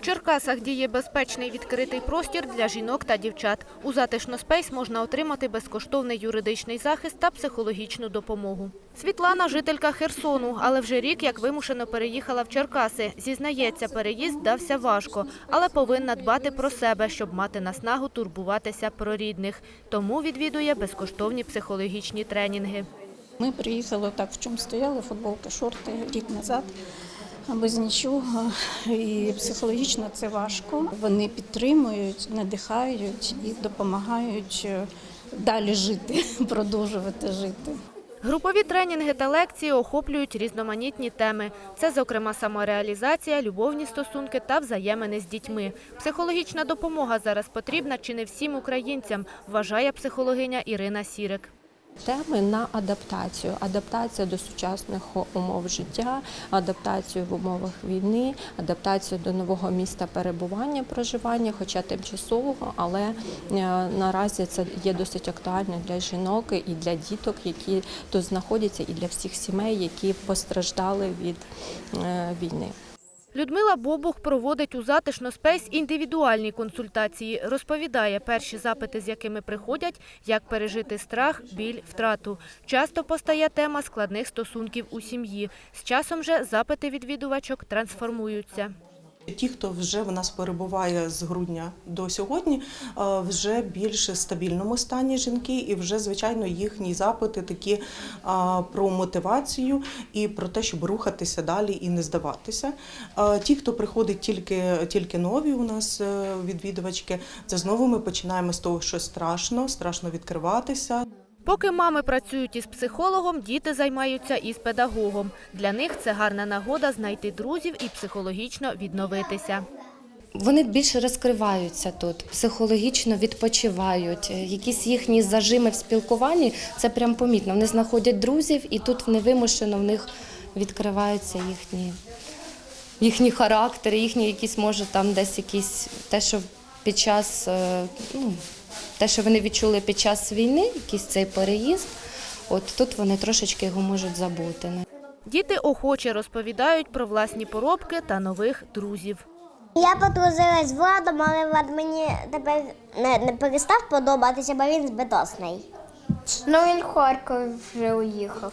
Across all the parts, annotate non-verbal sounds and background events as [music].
Черкасах діє безпечний відкритий простір для жінок та дівчат. У затишно спейс можна отримати безкоштовний юридичний захист та психологічну допомогу. Світлана – жителька Херсону, але вже рік як вимушено переїхала в Черкаси. Зізнається, переїзд дався важко, але повинна дбати про себе, щоб мати наснагу турбуватися про рідних. Тому відвідує безкоштовні психологічні тренінги. Ми приїхали так, в чому стояли, футболки, шорти рік назад. Без нічого, і психологічно це важко. Вони підтримують, надихають і допомагають е, далі жити, [laughs] продовжувати жити. Групові тренінги та лекції охоплюють різноманітні теми. Це, зокрема, самореалізація, любовні стосунки та взаємини з дітьми. Психологічна допомога зараз потрібна чи не всім українцям, вважає психологиня Ірина Сірик. Теми на адаптацію, адаптація до сучасних умов життя, адаптацію в умовах війни, адаптацію до нового міста перебування, проживання, хоча тимчасового, але е, наразі це є досить актуально для жінок і для діток, які тут знаходяться, і для всіх сімей, які постраждали від е, війни. Людмила Бобух проводить у затишно спейс індивідуальні консультації. Розповідає перші запити, з якими приходять, як пережити страх, біль, втрату. Часто постає тема складних стосунків у сім'ї. З часом же запити відвідувачок трансформуються. Ті, хто вже в нас перебуває з грудня до сьогодні, е, вже більш стабільному стані жінки, і вже звичайно їхні запити такі е, про мотивацію і про те, щоб рухатися далі і не здаватися. Е, Ті, хто приходить тільки, тільки нові у нас відвідувачки, це знову ми починаємо з того, що страшно, страшно відкриватися. Поки мами працюють із психологом, діти займаються із педагогом. Для них це гарна нагода знайти друзів і психологічно відновитися. Вони більше розкриваються тут, психологічно відпочивають. Якісь їхні зажими в спілкуванні це прям помітно. Вони знаходять друзів, і тут невимушено в них відкриваються їхні, їхні характери, їхні якісь, може, там десь якісь те, що під час е, ну, те, що вони відчули під час війни, якийсь цей переїзд. От тут вони трошечки його можуть забути. Діти охоче розповідають про власні поробки та нових друзів. Я подружилась з Владом, але Влад мені тепер не, не перестав подобатися, бо він збитосний. Ну він в Харків вже уїхав.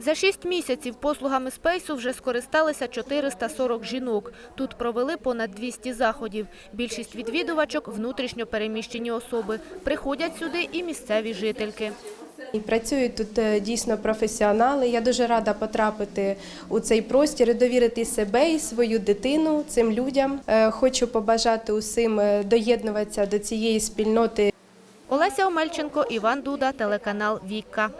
За шість місяців послугами спейсу вже скористалися 440 жінок. Тут провели понад 200 заходів. Більшість відвідувачок – внутрішньо переміщені особи. Приходять сюди і місцеві жительки. І працюють тут е, дійсно професіонали. Я дуже рада потрапити у цей простір і довірити себе і свою дитину цим людям. Е, Хочу побажати усім е, доєднуватися до цієї спільноти Олеся Омельченко, Іван Дуда, телеканал «Вікка».